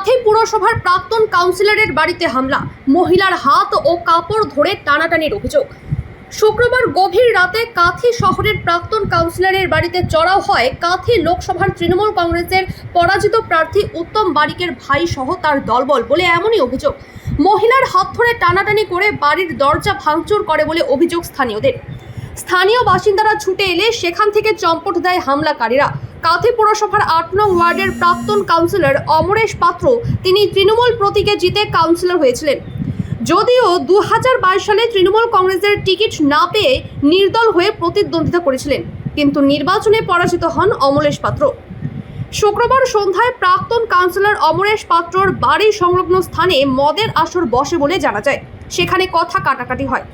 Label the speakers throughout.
Speaker 1: কাঁথি পুরসভার প্রাক্তন কাউন্সিলরের বাড়িতে হামলা। মহিলার হাত ও কাপড় ধরে টানাটানির অভিযোগ। শুক্রবার গভীর রাতে কাঁথি শহরের প্রাক্তন কাউন্সিলরের বাড়িতে চড়াও হয় কাঁথি লোকসভার তৃণমূল কংগ্রেসের পরাজিত প্রার্থী উত্তম বারিকের ভাই সহ তার দলবল বলে এমনই অভিযোগ। মহিলার হাত ধরে টানাটানি করে বাড়ির দরজা ভাঙচুর করে বলে অভিযোগ স্থানীয়দের। স্থানীয় বাসিন্দারা ছুটে এলে সেখান থেকে চম্পট দেয় হামলাকারীরা। কাঁথি পুরসভার আট নং ওয়ার্ডের প্রাক্তন কাউন্সিলর অমরেশ পাত্র তিনি তৃণমূল প্রতীকে জিতে কাউন্সিলর হয়েছিলেন। যদিও দু হাজার বাইশ সালে তৃণমূল কংগ্রেসের টিকিট না পেয়ে নির্দল হয়ে প্রতিদ্বন্দ্বিতা করেছিলেন, কিন্তু নির্বাচনে পরাজিত হন অমলেশ পাত্র। শুক্রবার সন্ধ্যায় প্রাক্তন কাউন্সিলর অমরেশ পাত্রর বাড়ি সংলগ্ন স্থানে মদের আসর বসে বলে জানা যায়, সেখানে কথা কাটাকাটি হয়।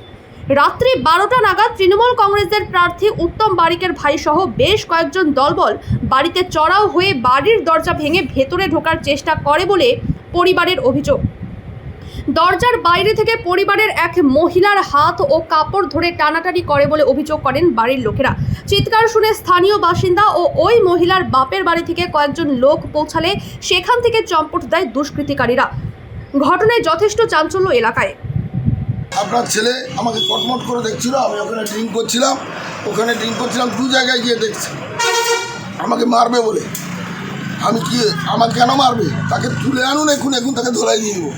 Speaker 1: রাত্রি বারোটা নাগাদ তৃণমূল কংগ্রেসের প্রার্থী উত্তম বারিকের ভাই সহ বেশ কয়েকজন দলবল বাড়িতে চড়াও হয়ে বাড়ির দরজা ভেঙে ভেতরে ঢোকার চেষ্টা করে বলে পরিবারের অভিযোগ। দরজার বাইরে থেকে পরিবারের এক মহিলার হাত ও কাপড় ধরে টানাটানি করে বলে অভিযোগ করেন বাড়ির লোকেরা। চিৎকার শুনে স্থানীয় বাসিন্দা ও ওই মহিলার বাপের বাড়ি থেকে কয়েকজন লোক পৌঁছালে সেখান থেকে চম্পট দেয় দুষ্কৃতিকারীরা। ঘটনায় যথেষ্ট চাঞ্চল্য এলাকায়।
Speaker 2: আপনার ছেলে আমাকে কটমট করে দেখছিল আমি ওখানে ড্রিঙ্ক করছিলাম। ওখানে ড্রিঙ্ক করছিলাম দু জায়গায় গিয়ে দেখছি। আমাকে মারবে বলে। আমি কি আমাকে কেন মারবে? তাকে তুলে আনুন এখন এখন তাকে ধরাই দিয়ে দেবো।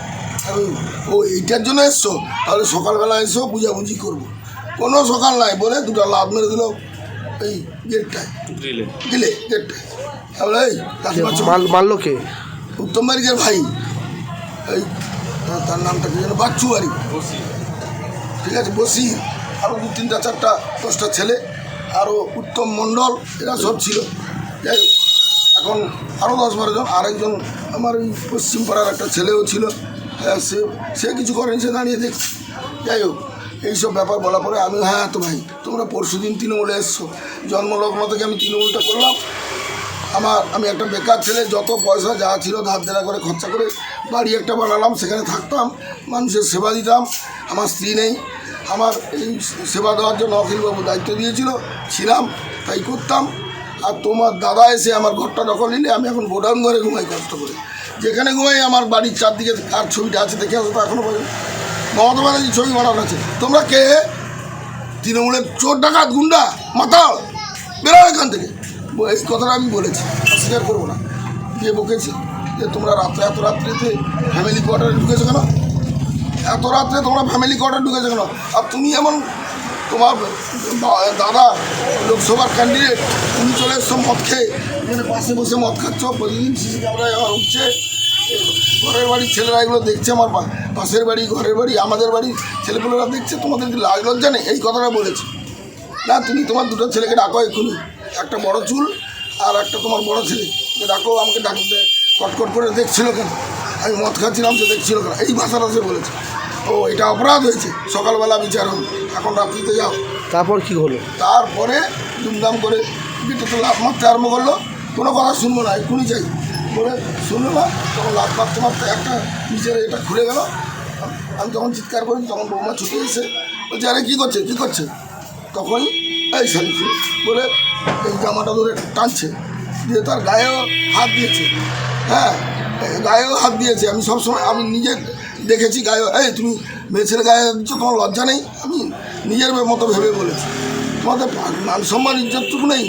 Speaker 2: আমি ও এইটার জন্য এসছো? তাহলে সকালবেলা এসো বুঝাবুঝি করব। কোনো সকাল নাই বলে দুটো লাভ মেরে দিল এই গেটটায়। দিলে গেটটায়। তাহলে এই।
Speaker 3: মারলো কে?
Speaker 2: উত্তম বারিকের ভাই। এই তার নামটা কি যেন? বাচ্চু বাড়ি ঠিক আছে বসি। আরও দু তিনটা চারটা দশটা ছেলে আরও উত্তম মণ্ডল এরা সব ছিল। যাই হোক এখন আরও দশ বারো জন আরেকজন আমার ওই পশ্চিম পাড়ার একটা ছেলেও ছিল। হ্যাঁ, সে সে কিছু করেনি সে দাঁড়িয়ে দেখছি। যাই হোক এইসব ব্যাপার বলা পরে আমি হ্যাঁ তো ভাই তোমরা পরশু দিন তৃণমূলে এসছো। জন্মলগ্ন থেকে আমি তৃণমূলটা করলাম। আমার আমি একটা বেকার ছেলে যত পয়সা যা ছিল ধার দেনা করে খরচা করে বাড়ি একটা বানালাম সেখানে থাকতাম মানুষের সেবা দিতাম। আমার স্ত্রী নেই আমার এই সেবা দেওয়ার জন্য অখিলবাবু দায়িত্ব দিয়েছিল। ছিলাম, তাই করতাম। আর তোমার দাদা এসে আমার ঘরটা দখল নিলে, আমি এখন গোডাউন ঘরে ঘুমাই কষ্ট করে। যেখানে ঘুমাই, আমার বাড়ির চারদিকে কার ছবিটা আছে দেখে আসো তো এখনও পর্যন্ত। মমতা ব্যানার্জির ছবি বানানো আছে। তোমরা কে? তৃণমূলের চোর ডাকাত, গুন্ডা, মাতাল। বেরো এখান থেকে। এই কথাটা আমি বলেছি, অস্বীকার করব না। দিয়ে বকেছি। যে তোমরা রাত্রে এত রাত্রিতে ফ্যামিলি কোয়ার্টারে ঢুকেছো কেন? এত রাত্রে তোমরা ফ্যামিলি কোয়ার্টারে ঢুকেছো কেন? আর তুমি এমন তোমার দাদা, লোকসভার ক্যান্ডিডেট তুমি চলে এসছো মদ খেয়ে। এখানে পাশে বসে মদ খাচ্ছ, প্রতিদিন সিসি ক্যামেরায় উঠছে। ঘরের বাড়ির ছেলেরা এগুলো দেখছে আমার পাশের বাড়ি, ঘরের বাড়ি, আমাদের বাড়ি। ছেলেপুলেরা দেখছে, তোমাদের লাজ লজ্জা নেই? এই কথাটা বলেছি। না, তুমি তোমার দুটো ছেলেকে ডাকো এক্ষুনি। একটা বড় চুল আর একটা তোমার বড় ছেলে। ডাকো, আমাকে ডাকতে কটকট করে দেখছিল কেন? আমি মদ খাচ্ছিলাম, সে দেখছিল কেন? এই ভাষাটা সে বলেছে। ও এটা অপরাধ হয়েছে। সকালবেলা বিচার হল। এখন রাত্রিতে যাও।
Speaker 3: তারপর কি হলো?
Speaker 2: তারপরে দুমদাম করে গেটে লাভ মারতে আরম্ভ করল। কোনো কথা শুনব না এক্ষুনি চাই বলে শুনলো না তখন লাভ মারতে মারতে একটা নিচের এটা খুলে গেল। আমি তখন চিৎকার করি তখন বৌমা ছুটে এসে বলছে আরে কী করছে? কী করছে? তখন এই শালিফি বলে এই জামাটা ধরে টানছে দিয়ে তার গায়েও হাত দিয়েছে। হ্যাঁ গায়েও হাত দিয়েছে। আমি সবসময় আমি নিজে দেখেছি গায়ে এই তুমি মেয়ে ছেলে গায়ে দিচ্ছ তোমার লজ্জা নেই? আমি নিজের মতো ভেবে বলেছি। তোমাদের মান সম্মান ইজ্জতটুকু নেই।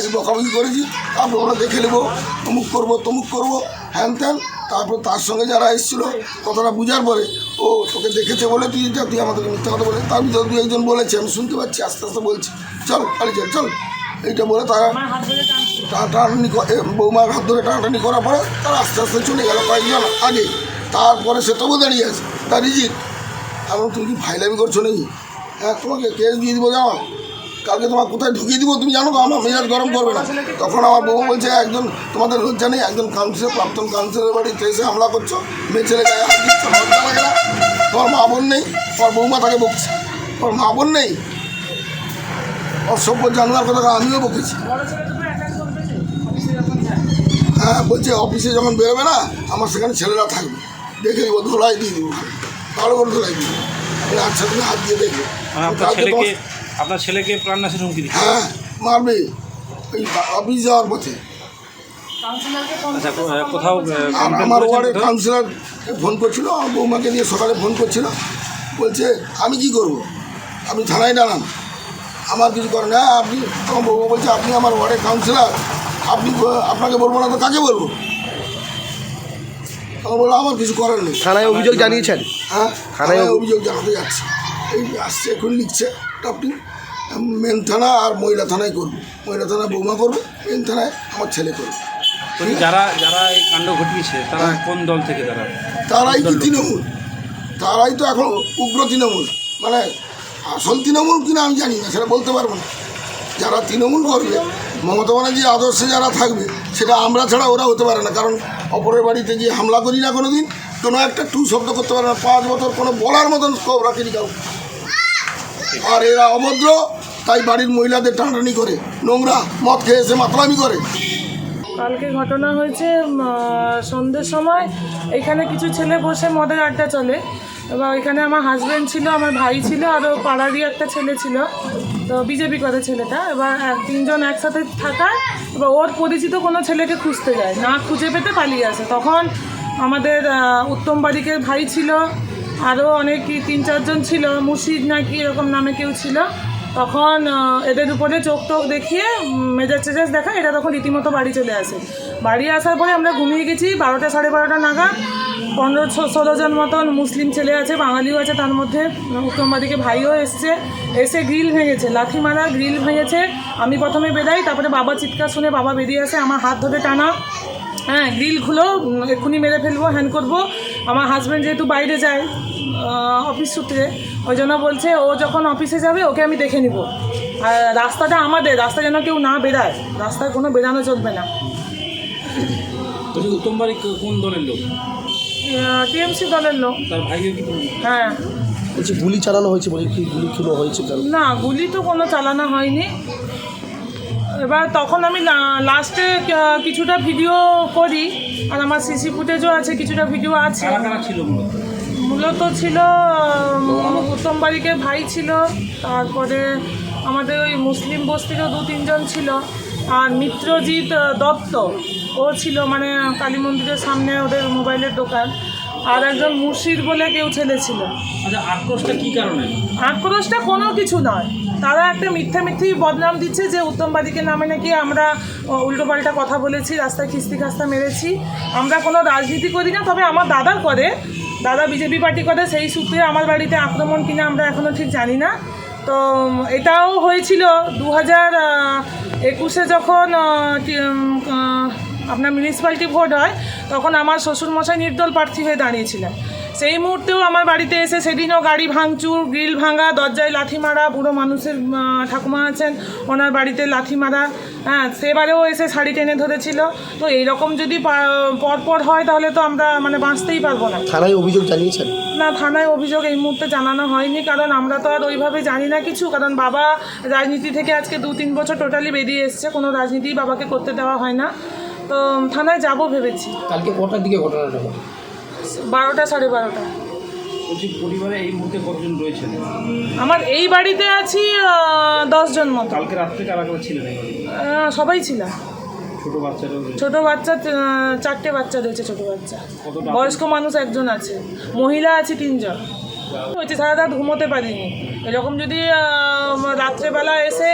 Speaker 2: এই বকাবকি করেছি তারপর ওরা দেখে নেব তমুক করব তমুক করব হ্যান ত্যান। তারপর তার সঙ্গে যারা এসেছিল কথাটা বুঝার পরে ও তোকে দেখেছে বলে তুই যা তুই আমাদেরকে মিথ্যা কথা বলে তার ভিতরে দু একজন বলেছে আমি শুনতে পাচ্ছি আস্তে আস্তে বলছি চল পালিয়ে চল চল। এইটা বলে তারা টানাটানি বৌমার হাত ধরে টানাটানি করার পরে তারা আস্তে আস্তে চলে গেল কয়েকজন আগে। তারপরে সে তবু দাঁড়িয়ে আছে। তার রিজিক এখন তুমি কি ফাইলামি করছ নাকি? হ্যাঁ তোমাকে কেস দিয়ে দিব জানো কালকে তোমার কোথায় ঢুকিয়ে দিব তুমি জানো তো? আমার মেজাজ গরম করবে না। তখন আমার বউ বলছে, একজন তোমাদের লজ্জা নেই, একজন কাউন্সিলর প্রাক্তন কাউন্সিলর বাড়িতে এসে হামলা করছ। মেয়ে ছেলে গায়ে হাত দিচ্ছ লজ্জা লাগে না। তোমার মা বোন নেই, তোমার বৌমা তাকে বকছে। তোমার মা বোন নেই? অসভ্য জানোয়ার কথা আমিও বকেছি। হ্যাঁ বলছে, অফিসে যখন বেরোবে না, আমার সেখানে ছেলেরা থাকবে। দেখে দিব ধোলাই দিয়ে দিব ভালো করে ধোলাই দিব আচ্ছা তুমি হাত দিয়ে দেখবে।
Speaker 4: মানে আপনার ছেলেকে আপনার ছেলেকে প্রাণনাশের হুমকি দিচ্ছে?
Speaker 2: হ্যাঁ মারবে। ওই অফিস যাওয়ার পথে।
Speaker 3: আচ্ছা কোথাও
Speaker 2: আমার ওয়ার্ডের? কাউন্সিলর ফোন করছিল আমার বৌমাকে নিয়ে সকালে ফোন করছিল। বলছে আমি কি করব? আপনি থানায় দাঁড়ান। আমার কিছু করেন না আপনি আমার বৌমা বলছে আপনি আমার ওয়ার্ডের কাউন্সিলর আপনি আপনাকে বলব না তো কাকে বলব? আমার বলল আমার কিছু করার নেই।
Speaker 5: থানায় অভিযোগ জানিয়েছেন?
Speaker 2: হ্যাঁ
Speaker 5: থানায়
Speaker 2: অভিযোগ জানাতে যাচ্ছে। এই আসছে এখন লিখছে আপনি মেন থানা আর মহিলা থানায় করব মহিলা থানায় বৌমা করবে মেন থানায় আমার ছেলে করবে।
Speaker 3: যারা যারা এই কাণ্ড ঘটিয়েছে তারা
Speaker 2: হ্যাঁ।
Speaker 3: কোন দল থেকে তারা?
Speaker 2: তারাই কি তৃণমূল? তারাই তো এখন উগ্র তৃণমূল। মানে আসল তৃণমূল কিনা আমি জানি না সেটা বলতে পারব না। যারা তৃণমূল করবে মমতা ব্যানার্জির আদর্শে যারা থাকবে সেটা আমরা ছাড়া ওরা হতে পারে না। কারণ অপরের বাড়িতে গিয়ে হামলা করি না কোনো দিন কোনো একটা টু শব্দ করতে পারে না, পাঁচ বছর কোনো বলার মতন স্কোপ রাখেনি কাউ আর এরা অভদ্র, তাই বাড়ির মহিলাদের টানাটানি করে। নোংরা, মদ খেয়ে এসে মাতলামি করে।
Speaker 6: কালকে ঘটনা হয়েছে সন্ধ্যের সময়। এখানে কিছু ছেলে বসে মদের আড্ডা চলে। এবার ওইখানে আমার হাজব্যান্ড ছিল, আমার ভাই ছিল আরও পাড়ারই একটা ছেলে ছিল। তো বিজেপি করে ছেলেটা। এবার তিনজন একসাথে থাকায় এবার ওর পরিচিত কোনো ছেলেকে খুঁজতে যায়। না খুঁজে পেতে পালিয়ে আসে। তখন আমাদের উত্তম বাড়িকের ভাই ছিল, আরও অনেক তিন চারজন ছিল মুর্শিদ নাকি এরকম নামে কেউ ছিল। তখন এদের উপরে চোখ টোক দেখিয়ে মেজাজ টেজাজ দেখা এটা তখন রীতিমতো বাড়ি চলে আসে। বাড়ি আসার পরে আমরা ঘুমিয়ে গেছি বারোটা সাড়ে বারোটা নাগাদ। পনেরো ষোলো জন মতন মুসলিম ছেলে আছে, বাঙালিও আছে, তার মধ্যে উত্তমবাদীকে ভাইও এসছে। এসে গ্রিল ভেঙেছে লাথি মারা গ্রিল ভেঙেছে। আমি প্রথমে বেরাই তারপরে বাবা চিৎকার শুনে বাবা বেরিয়ে আসে, আমার হাত ধরে টানা। হ্যাঁ গ্রিল খুলো এক্ষুনি মেরে ফেলব, হ্যান করব। আমার হাজব্যান্ড যেহেতু বাইরে যায় অফিস সূত্রে ওই জন্য বলছে ও যখন অফিসে যাবে ওকে আমি দেখে নিব। আর রাস্তাটা আমাদের রাস্তা যেন কেউ না বেরায় রাস্তায় কোনো বেরানো চলবে না।
Speaker 3: উত্তম বাড়ি কোন দলের লোক?
Speaker 6: টিএমসি দলের লোক।
Speaker 3: তার কি
Speaker 6: হ্যাঁ।
Speaker 5: বলছি গুলি চালানো হয়েছে বলে কি গুলি খুলো হয়েছে?
Speaker 6: না গুলি তো কোনো চালানো হয়নি। এবার তখন আমি লাস্টে কিছুটা ভিডিও করি। আর আমার সিসি ফুটেজও আছে কিছুটা ভিডিও আছে।
Speaker 3: মূলত?
Speaker 6: ছিল উত্তম বাড়িকে ভাই ছিল তারপরে আমাদের ওই মুসলিম বস্তিরও দু তিনজন ছিল। আর মিত্রজিৎ দত্ত ও ছিল মানে কালী মন্দিরের সামনে ওদের মোবাইলের দোকান। আর একজন মুর্শিদ বলে কেউ ছেলে ছিল।
Speaker 3: আচ্ছা আক্রোশটা কি কারণে?
Speaker 6: আক্রোশটা কোনো কিছু নয়। তারা একটা মিথ্যা মিথ্যি বদনাম দিচ্ছে যে উত্তমবাদীকে নামে নাকি আমরা উল্টোপাল্টা কথা বলেছি, রাস্তায় খিস্তি খাস্তা মেরেছি। আমরা কোনো রাজনীতি করি না, তবে আমার দাদা করে, দাদা বিজেপি পার্টি করে, সেই সূত্রে আমার বাড়িতে আক্রমণ কিনা আমরা এখনও ঠিক জানি না। তো এটাও হয়েছিল দু হাজার একুশে যখন আপনার মিউনিসিপ্যালিটি ভোট হয় তখন আমার শ্বশুরমশাই নির্দল প্রার্থী হয়ে দাঁড়িয়েছিলেন। সেই মুহূর্তেও আমার বাড়িতে এসে সেদিনও গাড়ি ভাঙচুর গ্রিল ভাঙা দরজায় লাথি মারা বুড়ো মানুষের ঠাকুমা আছেন ওনার বাড়িতে লাথি মারা হ্যাঁ সেবারেও এসে শাড়ি টেনে ধরেছিল। তো এইরকম যদি পরপর হয় তাহলে তো আমরা মানে বাঁচতেই পারব না।
Speaker 5: থানায় অভিযোগ জানিয়েছেন?
Speaker 6: না থানায় অভিযোগ এই মুহূর্তে জানানো হয়নি কারণ আমরা তো আর ওইভাবে জানি না কিছু কারণ বাবা রাজনীতি থেকে আজকে দু তিন বছর টোটালি বেরিয়ে এসছে কোনো রাজনীতি বাবাকে করতে দেওয়া হয় না। থানায় যাব ভেবেছি।
Speaker 5: কালকে কটার দিকে ঘটনাটা ঘটে
Speaker 6: বারোটা সাড়ে বারোটা।
Speaker 3: বলছি পরিবারে এই মুহূর্তে কতজন রয়েছেন?
Speaker 6: আমার এই বাড়িতে আছি দশজন মতো।
Speaker 3: কালকে রাত্রে কারা কারা ছিলেন এই?
Speaker 6: সবাই ছিল।
Speaker 3: ছোট বাচ্চারাও রয়েছে।
Speaker 6: ছোট বাচ্চা আহ, চারটে বাচ্চা রয়েছে ছোট বাচ্চা।
Speaker 3: কতটা
Speaker 6: বয়স্ক মানুষ একজন আছে। মহিলা আছে তিনজন। হয়েছে সারা রাত ঘুমোতে পারিনি। এরকম যদি আহ, রাত্রেবেলা এসে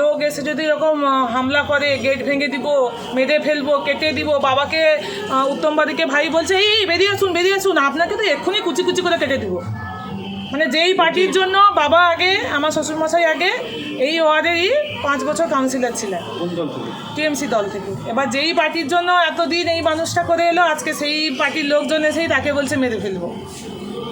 Speaker 6: লোক এসে যদি এরকম হামলা করে গেট ভেঙে দিব মেরে ফেলব কেটে দিব বাবাকে উত্তমবাদীকে ভাই বলছে এই বেরিয়ে আসুন বেরিয়ে আসুন আপনাকে তো এক্ষুনি কুচি কুচি করে কেটে দিব। মানে যেই পার্টির জন্য বাবা আগে আমার শ্বশুরমশাই আগে এই ওয়ার্ডেরই পাঁচ বছর কাউন্সিলর ছিলেন। টিএমসি দল থেকে। এবার যেই পার্টির জন্য এতদিন এই মানুষটা করে এলো আজকে সেই পার্টির লোকজন এসেই তাকে বলছে মেরে ফেলব।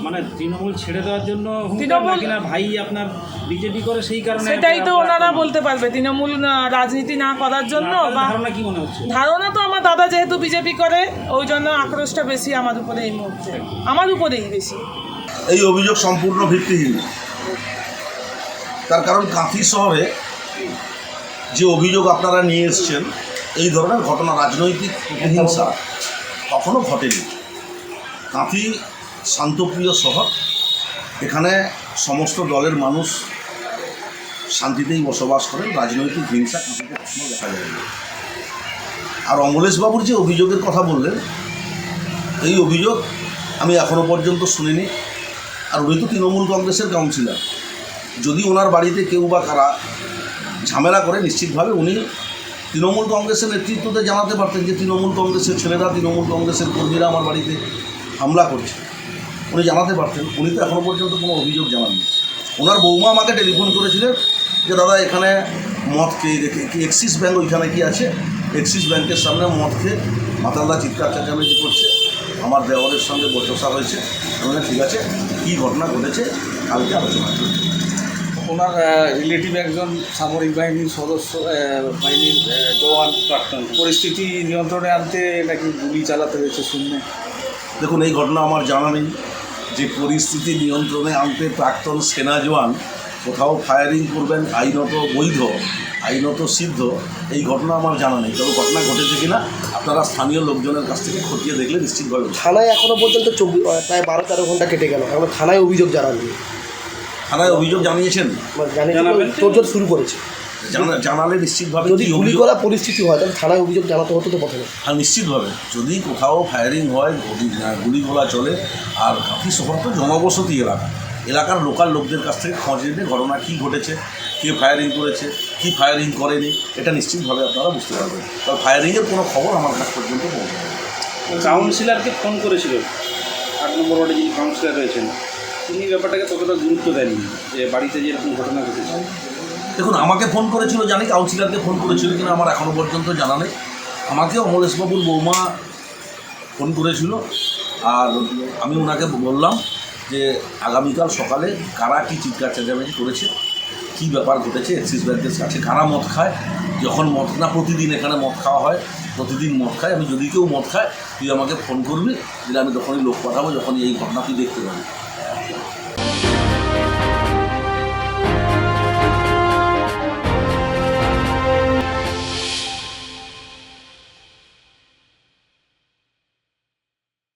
Speaker 3: মানে তৃণমূল ছেড়ে দেওয়ার জন্য
Speaker 6: তৃণমূল-
Speaker 3: না? ভাই আপনার বিজেপি করে সেই কারণে
Speaker 6: সেটাই তো ওনারা বলতে পারবে তৃণমূল রাজনীতি না করার জন্য বা
Speaker 3: ধারণা কি মনে হচ্ছে?
Speaker 6: ধারণা তো আমার দাদা যেহেতু বিজেপি করে ওই জন্য আক্রোশটা বেশি আমার উপরে এই মুহূর্তে। আমার উপরেই বেশি।
Speaker 7: এই অভিযোগ সম্পূর্ণ ভিত্তিহীন। তার কারণ কাঁথি শহরে যে অভিযোগ আপনারা নিয়ে এসছেন এই ধরনের ঘটনা রাজনৈতিক প্রতিহিংসা কখনো ঘটেনি। কাঁথি শান্তপ্রিয় শহর। এখানে সমস্ত দলের মানুষ শান্তিতেই বসবাস করেন, রাজনৈতিক হিংসা দেখা যায়নি আর অমলেশবাবুর যে অভিযোগের কথা বললেন, এই অভিযোগ আমি এখনও পর্যন্ত শুনিনি। আর উনি তো তৃণমূল কংগ্রেসের কাউন্সিলর। যদি ওনার বাড়িতে কেউ বা কারা ঝামেলা করে, নিশ্চিতভাবে উনি তৃণমূল কংগ্রেসের নেতৃত্বতে জানাতে পারতেন যে তৃণমূল কংগ্রেসের ছেলেরা, তৃণমূল কংগ্রেসের কর্মীরা আমার বাড়িতে হামলা করছে। উনি জানাতে পারতেন। উনি তো এখনও পর্যন্ত কোনো অভিযোগ জানাননি। ওনার বৌমা আমাকে টেলিফোন করেছিলেন যে দাদা এখানে মদ খেয়ে রেখে কি এক্সিস ব্যাঙ্ক ওইখানে কি আছে? এক্সিস ব্যাঙ্কের সামনে মদ খেয়ে মাতাল্লা চিৎকার চেঁচামেচি করছে। আমার দেওয়ারের সঙ্গে বচসা হয়েছে। আমি ঠিক আছে কী ঘটনা ঘটেছে? কালকে আলোচনা করব।
Speaker 4: ওনার রিলেটিভ একজন সামরিক বাহিনীর সদস্য বাহিনীর জওয়ান। প্রাক্তন। পরিস্থিতি নিয়ন্ত্রণে আনতে নাকি গুলি চালাতে হয়েছে শূন্য
Speaker 7: দেখুন এই ঘটনা আমার জানা নেই। যে পরিস্থিতি নিয়ন্ত্রণে আনতে প্রাক্তন সেনা জওয়ান কোথাও ফায়ারিং করবেন আইনত বৈধ, আইনত সিদ্ধ, এই ঘটনা আমার জানা নেই। তবে ঘটনা ঘটেছে কিনা আপনারা স্থানীয় লোকজনের কাছ থেকে খতিয়ে দেখলে নিশ্চিতভাবে
Speaker 5: থানায় এখনও পর্যন্ত চব্বিশ প্রায় বারো তেরো ঘণ্টা কেটে গেল। এখন থানায় অভিযোগ জানাননি।
Speaker 7: থানায় অভিযোগ জানিয়েছেন?
Speaker 3: জানাবেন।
Speaker 5: তোর শুরু করেছে।
Speaker 7: জানা- জানালে নিশ্চিতভাবে
Speaker 5: যদি গুলি করা পরিস্থিতি হয় তাহলে থানায় অভিযোগ জানাতে হতো তো প্রথমে।
Speaker 7: আর নিশ্চিতভাবে। যদি কোথাও ফায়ারিং হয় গুলি গুলি গোলা চলে আর কাঁথি শহর তো জনবসতি এলাকা। এলাকার লোকাল লোকদের কাছ থেকে খোঁজ নিতে ঘটনা কী ঘটেছে কে ফায়ারিং করেছে কি ফায়ারিং করেনি এটা নিশ্চিতভাবে আপনারা বুঝতে পারবেন। তবে ফায়ারিংয়ের কোনো খবর আমার কাছ পর্যন্ত পৌঁছাবে
Speaker 3: কাউন্সিলরকে ফোন করেছিল। আট নম্বর ওয়ার্ডে যিনি কাউন্সিলর রয়েছেন। তিনি ব্যাপারটাকে ততটা গুরুত্ব দেননি, যে বাড়িতে যে এরকম ঘটনা ঘটেছে।
Speaker 7: দেখুন, আমাকে ফোন করেছিল, জানি কাউন্সিলরকে ফোন করেছিল কিনা, আমার এখনও পর্যন্ত জানা নেই। আমাকে অমলেশবাবুর বৌমা ফোন করেছিল, আর আমি ওনাকে বললাম যে আগামীকাল সকালে কারা কী চিৎকার চেঁচামেচি করেছে, কী ব্যাপার ঘটেছে এক্সিস ব্যাংকের কাছে কারা মদ খায়, যখন মদ, না, প্রতিদিন এখানে মদ খাওয়া হয়, প্রতিদিন মদ খায়, আমি যদি কেউ মদ খায়, তুই আমাকে ফোন করবি দিলে আমি তখনই লোক পাঠাবো, যখনই এই ঘটনা তুই দেখতে পাবি।